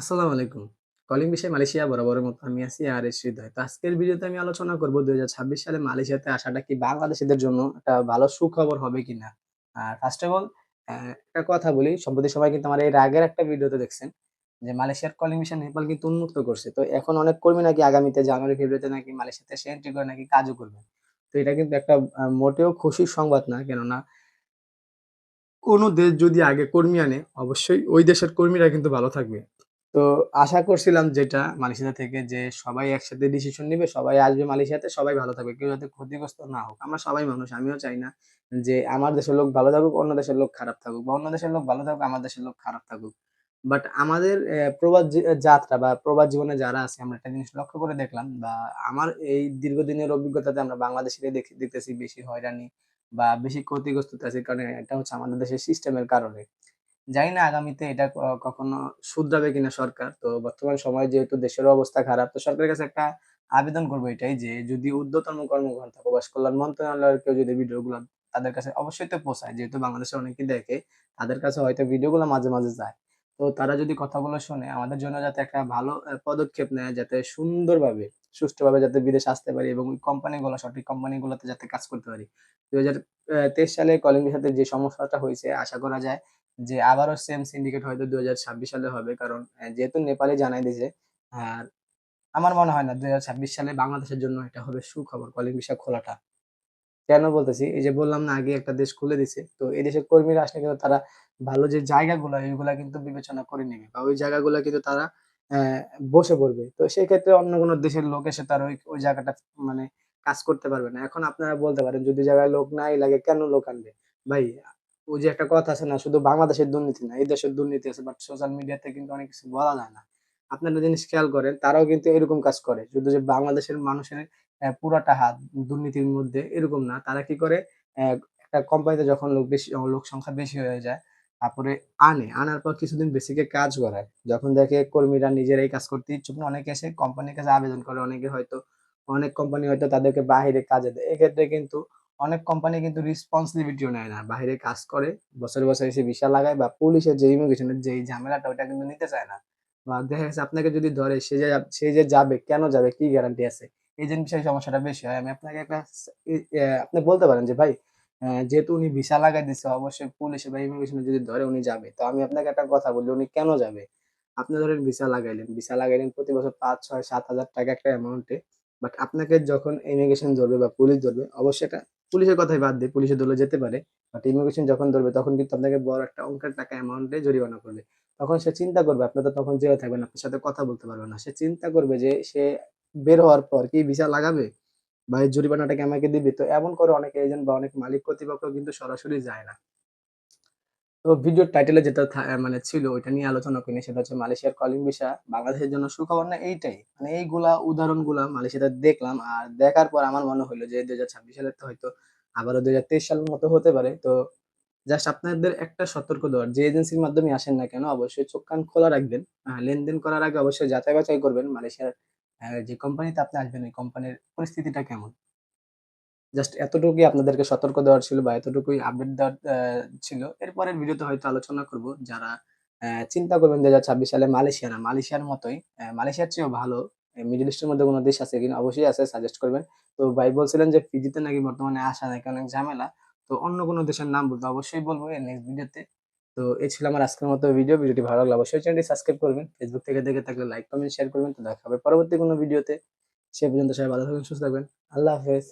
আসসালামু আলাইকুম। কলিং বিষয় মালয়েশিয়া বরাবরের মতো আমি আছি আর এস হৃদয়। তো আজকের ভিডিওতে আমি আলোচনা করব ২০২৬ সালে মালয়েশিয়াতে আসাটা কি বাংলাদেশীদের জন্য একটা ভালো সুখবর হবে কিনা? আর ফার্স্ট অফ অল একটা কথা বলি, সম্প্রতি সময় কিন্তু আমার এর আগের একটা ভিডিওতে দেখছেন যে মালয়েশিয়ার কলিং ভিসা নেপাল কিন্তু উন্মুক্ত করছে। তো এখন অনেক কর্মী নাকি আগামীতে জানুয়ারি, ফেব্রুয়ারিতে নাকি মালয়েশিয়াতে এসে এন্ট্রি করে নাকি কাজও করবে। তো এটা কিন্তু একটা মোটেও খুশির সংবাদ না। কেননা কোনো দেশ যদি আগে কর্মী আনে, অবশ্যই ওই দেশের কর্মীরা কিন্তু ভালো থাকবে। তো আশা করছিলাম যেটা মালয়েশিয়া থেকে যে সবাই একসাথে ডিসিশন নিবে, সবাই আসবে মালয়েশিয়াতে, সবাই ভালো থাকবে। কেউ যাতে ক্ষতিগ্রস্ত না হোক। আমরা সবাই মানুষ, আমিও চাই না যে আমার দেশের লোক ভালো থাকুক, অন্য দেশের লোক খারাপ থাকুক বা অন্য দেশের লোক ভালো থাকুক, আমার দেশের লোক খারাপ থাকুক। বাট আমাদের অ্যা প্রবাস যাত্রা বা প্রবাস জীবনে যারা আছে আমরা একটা জিনিস লক্ষ্য করে দেখলাম বা আমার এই দীর্ঘদিনের অভিজ্ঞতাতে আমরা বাংলাদেশীরাই দেখি দেখতেছি বেশি হয়রানি বা বেশি ক্ষতিগ্রস্ত হইতেছি। কারণ এটা হচ্ছে আমাদের দেশের সিস্টেমের কারণে। জানি না আগামীতে এটা কখনো শুধরাবে কিনা সরকার। তো বর্তমান সময়ে যেহেতু দেশের অবস্থা খারাপ, তো সরকারের কাছে একটা আবেদন করব এটাই যে যদি ঊর্ধ্বতন কর্মকর্তা প্রবাস কল্যাণ মন্ত্রণালয়ের কেউ যদি ভিডিওগুলা তাদের কাছে অবশ্যই তো পৌঁছায়। যেহেতু বাংলাদেশে অনেকে দেখে, তাদের কাছে হয়তো ভিডিওগুলো মাঝে, মাঝে যায়। তো তারা যদি কথাগুলো শুনে আমাদের জন্য যাতে একটা ভালো পদক্ষেপ নেয় যাতে সুন্দরভাবে, সুষ্ঠুভাবে যাতে বিদেশে আসতে পারি এবং ওই কোম্পানিগুলো সঠিক কোম্পানিগুলোতে যাতে কাজ করতে পারি। ২০২৩ সালে কলিং ভিসাতে যে সমস্যাটা হয়েছে, আশা করা যায় যে আবারও সেম সিন্ডিকেট হয়তো ২০২৬ সালে হবে। কারণ যেহেতু নেপালে জানাই দিয়েছে, আর আমার মনে হয় না ২০২৬ সালে বাংলাদেশের জন্য এটা হবে সুখবর কলিং ভিসা খোলাটা। কেন বলতেছি? এই যে বললাম না, আগে একটা দেশ খুলে দিছে। তো এই দেশের কর্মীরা আসলে কিন্তু তারা ভালো যে জায়গাগুলো, এগুলা কিন্তু বিবেচনা করে নিবে বা ওই জায়গাগুলা কিন্তু তারা বসে পড়বে। তো সেই ক্ষেত্রে অন্য কোনো দেশের লোক এসে তার ওই, ওই জায়গাটা মানে কাজ করতে পারবে না। এখন আপনারা বলতে পারেন যদি জায়গায় লোক নাই লাগে কেন লোক আনবে? ভাই ওই যে একটা কথা আছে না শুধু বাংলাদেশের দুর্নীতি না, এই দেশের দুর্নীতি আছে। বাট সোশ্যাল মিডিয়াতে কিন্তু অনেক কিছু বলা যায় না। আপনারা জিনিস খেয়াল করেন তারাও কিন্তু এরকম কাজ করে। শুধু যে বাংলাদেশের মানুষের পুরাটা হাত দুর্নীতির মধ্যে এরকম না। তারা কি করে একটা কোম্পানিতে যখন লোক বেশি লোক সংখ্যা বেশি হয়ে যায়, তারপরে আনে। আনার পর কিছুদিন বেসিকে কাজ করায়। যখন দেখে কর্মীরা নিজেরাই কাজ করতে ইচ্ছুক অনেকে এসে কোম্পানির কাছে আবেদন করে। অনেকে হয়তো অনেক কোম্পানি হয়তো তাদেরকে বাহিরে কাজে দেয়। এক্ষেত্রে কিন্তু অনেক কোম্পানি কিন্তু রেসপনসিবিলিটিও নেয় না। বাহিরে কাজ করে, বছরে, বছরে এসে ভিসা লাগায় বা পুলিশের যে ইমিগ্রেশনের যেই ঝামেলাটা ওইটা কিন্তু নিতে চায় না। বা দেখা গেছে আপনাকে যদি ধরে সে যে সে যে যাবে, কেন যাবে, কি গ্যারান্টি আছে? এই জিনিসের সমস্যাটা বেশি হয়। আমি আপনাকে একটা আপনি বলতে পারেন যে ভাই যেহেতু উনি ভিসা লাগাই দিচ্ছে অবশ্যই পুলিশে বা ইমিগ্রেশনে যদি ধরে উনি যাবে। তো আমি আপনাকে একটা কথা বলি, উনি কেন যাবে? আপনি ধরেন ভিসা লাগাইলেন। ভিসা লাগাইলেন প্রতি বছর ৫, ৬, ৭,০০০ টাকা একটা অ্যামাউন্টে। বাট আপনাকে যখন ইমিগ্রেশন ধরবে বা পুলিশ ধরবে, অবশ্যই এটা পুলিশের কথাই বাদ দিয়ে পুলিশে ধরলে যেতে পারে। বাট ইমিগ্রেশন যখন ধরবে তখন কিন্তু আপনাকে বড় একটা অঙ্কের টাকা অ্যামাউন্টে জরিমানা করবে। তখন সে চিন্তা করবে আপনি তো তখন জেলে থাকবেন, আপনার সাথে কথা বলতে পারবে না। সে চিন্তা করবে যে সে বের হওয়ার পর কি ভিসা লাগাবে? বা এই জরিমানাটা কি আমাকে দিবে? তো এমন করে অনেক এজেন্ট বা অনেক মালিক কর্তৃপক্ষ কিন্তু সরাসরি যায় না। তো ভিডিওর টাইটেলে যেটা মানে ছিল, ওইটা নিয়ে আলোচনা করিনি। সেটা হচ্ছে মালয়েশিয়ার কলিং ভিসা বাংলাদেশের জন্য সুখবর না এইটাই। মানে এইগুলা উদাহরণগুলা মালয়েশিয়াতে দেখলাম। আর দেখার পর আমার মনে হলো যে ২০২৬ সালে তো হয়তো আবারও ২০২৩ সালের মতো হতে পারে। তো জাস্ট আপনাদের একটা সতর্ক দেওয়ার, যে এজেন্সির মাধ্যমে আসেন না কেন, অবশ্যই চোখ কান খোলা রাখবেন। লেনদেন করার আগে অবশ্যই যাচাই বাছাই করবেন, মালয়েশিয়ার যে কোম্পানিতে আপনি আসবেন ওই কোম্পানির পরিস্থিতিটা কেমন। জাস্ট এতটুকুই আপনাদেরকে সতর্ক দেওয়ার ছিল বা এতটুকুই আপডেট দেওয়ার ছিল। এরপরের ভিডিওতে হয়তো আলোচনা করব যারা চিন্তা করবেন ২০২৬ সালে মালয়েশিয়া না, মালয়েশিয়ার মতোই মালয়েশিয়ার চেয়েও ভালো মিডল ইস্টের মধ্যে কোনো দেশ আছে কিনা? অবশ্যই আছে সাজেস্ট করবেন। তো ভাই বলছিলেন যে ফিজিতে নাকি বর্তমানে আসা নাকি অনেক ঝামেলা। তো অন্য কোনো দেশের নাম বলতে অবশ্যই বলব নেক্সট ভিডিওতে। তো এই ছিল আমার আজকের মতো ভিডিও। ভিডিওটি ভালো লাগলে অবশ্যই চ্যানেলটি সাবস্ক্রাইব করবেন। ফেসবুক থেকে দেখে থাকলে লাইক, কমেন্ট, শেয়ার করবেন। তো দেখা হবে পরবর্তী কোনো ভিডিওতে। সে পর্যন্ত সবাই ভালো থাকবেন, সুস্থ থাকবেন। আল্লাহ হাফেজ।